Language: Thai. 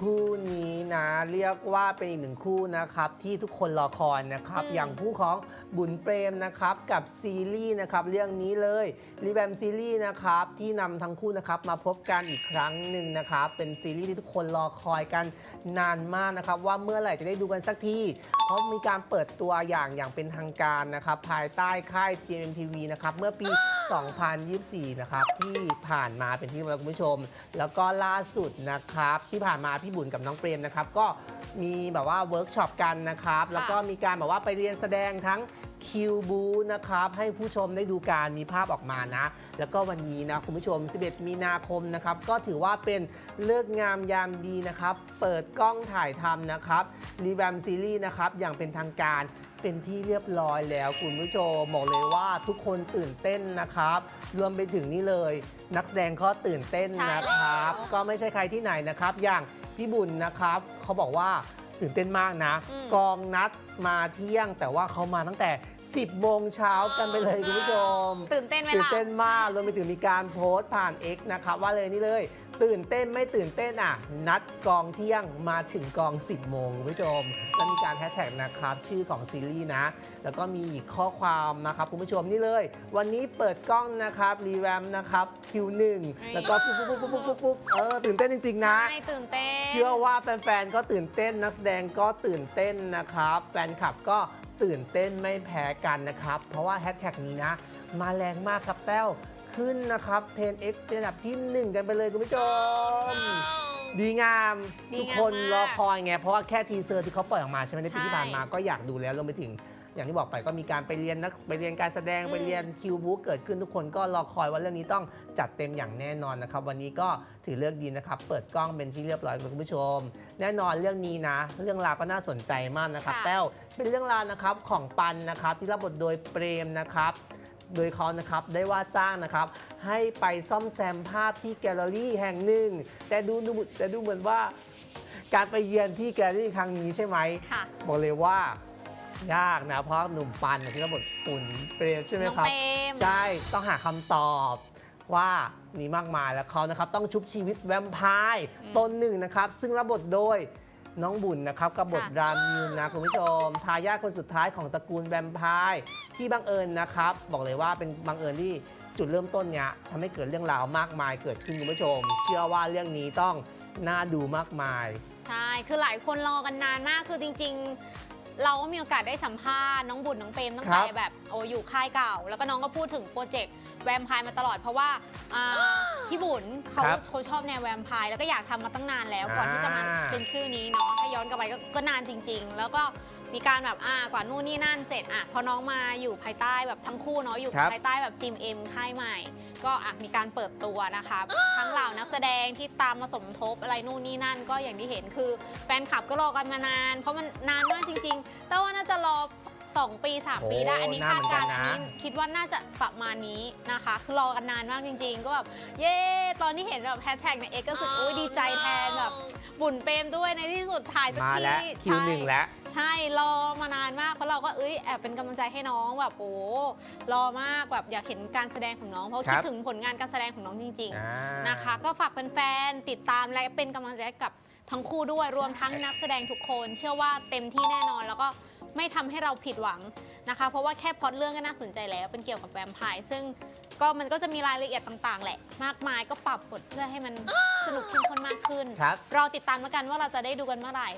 คู่นี้นะ เรียกว่าเป็นอีกหนึ่งคู่นะครับ ที่ทุกคนรอคอยนะครับอืมอย่างคู่ของบุญเปรมนะครับ กับซีรีส์นะครับ เรื่องนี้เลยรีแวมซีรีส์นะครับ ที่นำทั้งคู่นะครับ มาพบกันอีกครั้งหนึ่งนะครับ เป็นซีรีส์ที่ทุกคนรอคอยกันนานมากนะครับ ว่าเมื่อไหร่จะได้ดูกันสักทีเพราะมีการเปิดตัวอย่างอย่างเป็นทางการนะครับ ภายใต้ค่าย GMTV นะครับเมื่อปี 2024 นะครับที่ผ่านมาเป็นที่เรียบร้อยคุณผู้ชม แล้วก็ล่าสุดนะครับที่ผ่านมาพี่บุญกับน้องเปรมนะครับก็มีแบบว่าเวิร์กช็อปกันนะครับแล้วก็มีการแบบว่าไปเรียนแสดงทั้ง คิวบูนะครับให้ผู้ชมได้ดูการมีภาพออกมานะ แล้วก็วันนี้นะคุณผู้ชม 11 มีนาคมนะครับก็ถือว่าเป็นเลิกษ์งามยามดีนะครับเปิดกล้องถ่ายทำนะครับรีแวมซีรีส์นะครับอย่างเป็นทางการเป็นที่เรียบร้อยแล้วคุณผู้ชมบอกเลยว่าทุกคนตื่นเต้นนะครับ รวมไปถึงนี่เลย นักแสดงก็ตื่นเต้นใช่นะครับแล้ว ก็ไม่ใช่ใครที่ไหนนะครับ อย่างพี่บุญนะครับ เขาบอกว่าตื่นเต้นมากนะอืมกองนัดมาเที่ยงแต่ว่าเขามาตั้งแต่ 10 โมงเช้ากันไปเลยคุณผู้ชมตื่นเต้นไหมตื่นล่ะ เต้นมากรวมไปถึงมีการโพสต์ผ่าน X นะครับว่าเลยนี่เลย ตื่นเต้นไม่ตื่นเต้นอะ นัดกองเที่ยงมาถึงกอง 10 โมงคุณผู้ชมแล้วมีการแฮชแท็กนะครับ ชื่อของซีรีส์นะ แล้วก็มีอีกข้อความนะครับคุณผู้ชมนี่เลย วันนี้เปิดกล้องนะครับรีแวมนะครับคิวหนึ่งแล้วก็ปุ๊บปุ๊บปุ๊บปุ๊บปุ๊บปุ๊บเออตื่นเต้นจริงๆนะใช่ตื่นเต้น เชื่อว่าแฟนๆ ก็ตื่นเต้นนักแสดงก็ตื่นเต้นนะครับ แฟนคลับก็ ตื่นเต้นไม่แพ้กันนะครับ เพราะว่าแฮชแท็กนี้นะ มาแรงมากครับแต้วขึ้นนะครับ 10x เป็นอันดับที่ 1 กันไปเลยคุณผู้ชม ดีงาม ดีทุกงามคนมาก รอคอยไง เพราะว่าแค่ทีเซอร์ที่เขาปล่อยออกมาใช่ไหมในปีที่ใช่ผ่านมาก็อยากดูแล้วรวมไปถึง อย่างที่บอกไปก็มีการไปเรียนนักไปเรียนการแสดงอืมไปเรียนคิวบูเกิดขึ้นทุกคนก็รอคอยว่าเรื่องนี้ต้องจัดเต็มอย่างแน่นอนนะครับ วันนี้ก็ถือเลือกดีนะครับ เปิดกล้องเป็นที่เรียบร้อยคุณผู้ชม แน่นอนเรื่องนี้นะ เรื่องราวก็น่าสนใจมากนะครับค่ะแต้วเป็นเรื่องราวนะครับของปันนะครับที่รับบทโดยเปรมนะครับโดยเขานะครับได้ว่าจ้างนะครับ ให้ไปซ่อมแซมภาพที่แกลเลอรี่แห่งหนึ่ง แต่ดูดูแต่ดูเหมือนว่า การไปเยือนที่แกลเลอรี่ครั้งนี้ใช่ไหมค่ะบอกเลยว่า ยากนะ เพราะหนุ่มปันเนี่ยที่รับบทปุ่นเปรมใช่ไหมน้องครับเปรม ใช่ ต้องหาคำตอบว่ามีมากมายแล้วเขานะครับ ต้องชุบชีวิตแวมไพร์อืมตนหนึ่งนะครับ ซึ่งรับบทโดยน้องบุญนะครับกับบทค่ะรามิวนะคุณผู้ชมทายาทคนสุดท้ายของตระกูลแวมไพร์ที่บังเอิญนะครับ บอกเลยว่าเป็นบังเอิญที่จุดเริ่มต้นเนี้ยทำให้เกิดเรื่องราวมากมายเกิดขึ้นคุณผู้ชม เชื่อว่าเรื่องนี้ต้องน่าดูมากมาย ใช่ คือหลายคนรอกันนานมาก คือจริง ๆ เราก็มีโอกาสได้สัมภาษณ์น้องบุญน้องเปรมตั้งครัแต่บแบบโออยู่ค่ายเก่า แล้วก็น้องก็พูดถึงโปรเจกต์แวมไพร์มาตลอดเพราะว่าอ่าพี่บุญเขาครับเขาชอบแนวแวมไพร์แล้วก็อยากทำมาตั้งนานแล้วก่อนที่จะมาอ่า เป็นชื่อนี้เนาะถ้าย้อนกลับไปก็ก็นานจริง ๆ แล้วก็ มีการแบบอ่ากว่านู่นนี่นั่นเสร็จอะพอน้องมาอยู่ภายใต้แบบทั้งคู่เนาะอยู่ครับภายใต้แบบจิมเอ็มค่ายใหม่ ก็อะมีการเปิดตัวนะคะทั้งเหล่านักแสดงที่ตามมาสมทบอะไรนู่นนี่นั่นก็อย่างที่เห็นคือแฟนคลับก็รอกันมานาน เพราะมันนานมากจริงๆ แต่ว่าน่าจะรอ 2 ปี 3 ปีได้ โอ้อันนี้นานคาดเหมือนกัการนณ์นะอันนี้คิดว่าน่าจะประมาณนี้นะคะ คือรอกันนานมากจริง ๆ ก็แบบเย้ ตอนที่เห็นแบบแฮชแท็กในเอกก็รู้สึกอุ้ยดีใจแทนแบบบุญเปรมด้วยในที่สุดถ่ายสักมาทีแล้วคิวหนึ่งใช่ แล้ว ใช่ รอมานานมากเพราะเราก็เอ้ยแอบเป็นกำลังใจให้น้องแบบโอ้รอมากแบบอยากเห็นการแสดงของน้อง เพราะครัคิดบ ถึงผลงานการแสดงของน้องจริง อ่า ๆ นะคะ ก็ฝากแฟนๆติดตามและเป็นกำลังใจให้กับทั้งคู่ด้วยรวมทั้งนักแสดงทุกคน เชื่อว่าเต็มที่แน่นอนแล้วก็ ไม่ทำให้เราผิดหวังนะคะ เพราะว่าแค่พล็อตเรื่องก็น่าสนใจแล้วเป็นเกี่ยวกับแวมไพร์ซึ่งก็มันก็จะมีรายละเอียดต่าง ๆ แหละ มากมายก็ปรับบทเพื่อให้มันสนุกเข้มข้นมากขึ้น ครับ รอติดตามแล้วกันว่าเราจะได้ดูกันเมื่อไหร่